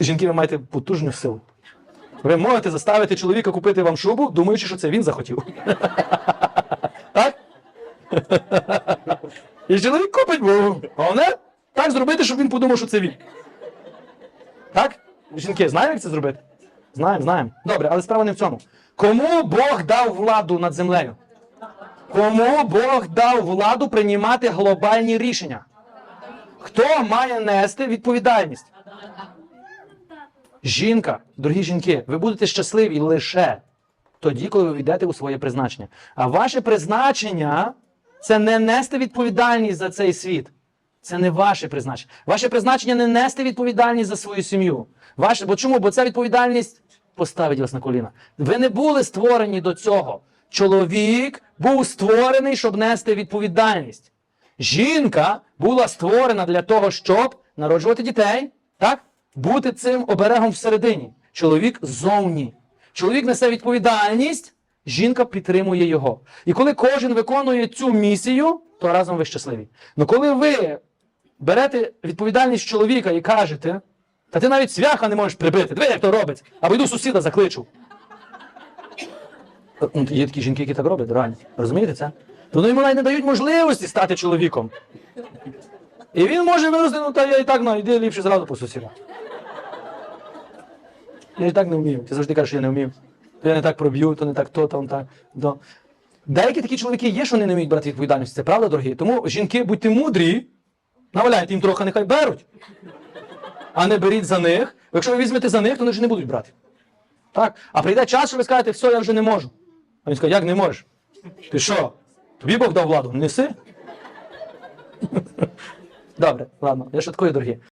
Жінки, ви маєте потужну силу. Ви можете заставити чоловіка купити вам шубу, думаючи, що це він захотів. Так? І чоловік купить, бо головне так зробити, щоб він подумав, що це він. Так? Жінки, знаємо, як це зробити? Знаємо, знаємо. Добре, але справа не в цьому. Кому Бог дав владу над землею? Кому Бог дав владу приймати глобальні рішення? Хто має нести відповідальність? Жінка, дорогі жінки, ви будете щасливі лише тоді, коли ви війдете у своє призначення. А ваше призначення це не нести відповідальність за цей світ. Це не ваше призначення. Ваше призначення не нести відповідальність за свою сім'ю. Ваше, бо чому? Бо ця відповідальність поставить вас на коліна. Ви не були створені до цього. Чоловік був створений, щоб нести відповідальність. Жінка була створена для того, щоб народжувати дітей, так? Бути цим оберегом всередині. Чоловік ззовні. Чоловік несе відповідальність, жінка підтримує його. І коли кожен виконує цю місію, то разом ви щасливі. Ну коли ви берете відповідальність чоловіка і кажете, та ти навіть свяха не можеш прибити, диви, як то робить, або йду сусіда закличу. Ну, Є такі жінки, які так роблять, реально. Розумієте це? То ну, йому навіть не дають можливості стати чоловіком. І він може вирости, ну та я і так ну, йди ліпше зразу по сусіда. Я і так не вмію. Ти завжди кажеш, що я не вмію. То я не так проб'ю, то не так то, там так. То. Деякі такі чоловіки є, що вони не вміють брати відповідальність. Це правда, дорогі. Тому жінки, будьте мудрі, наваляйте їм трохи, нехай беруть. А не беріть за них. Якщо ви візьмете за них, то вони вже не будуть брати. Так? А прийде час, що ви скажете, все, я вже не можу. А він скаже, як не можеш? Ти що? Тобі Бог дав владу? Неси? Добре, ладно, я шуткую, дорогі.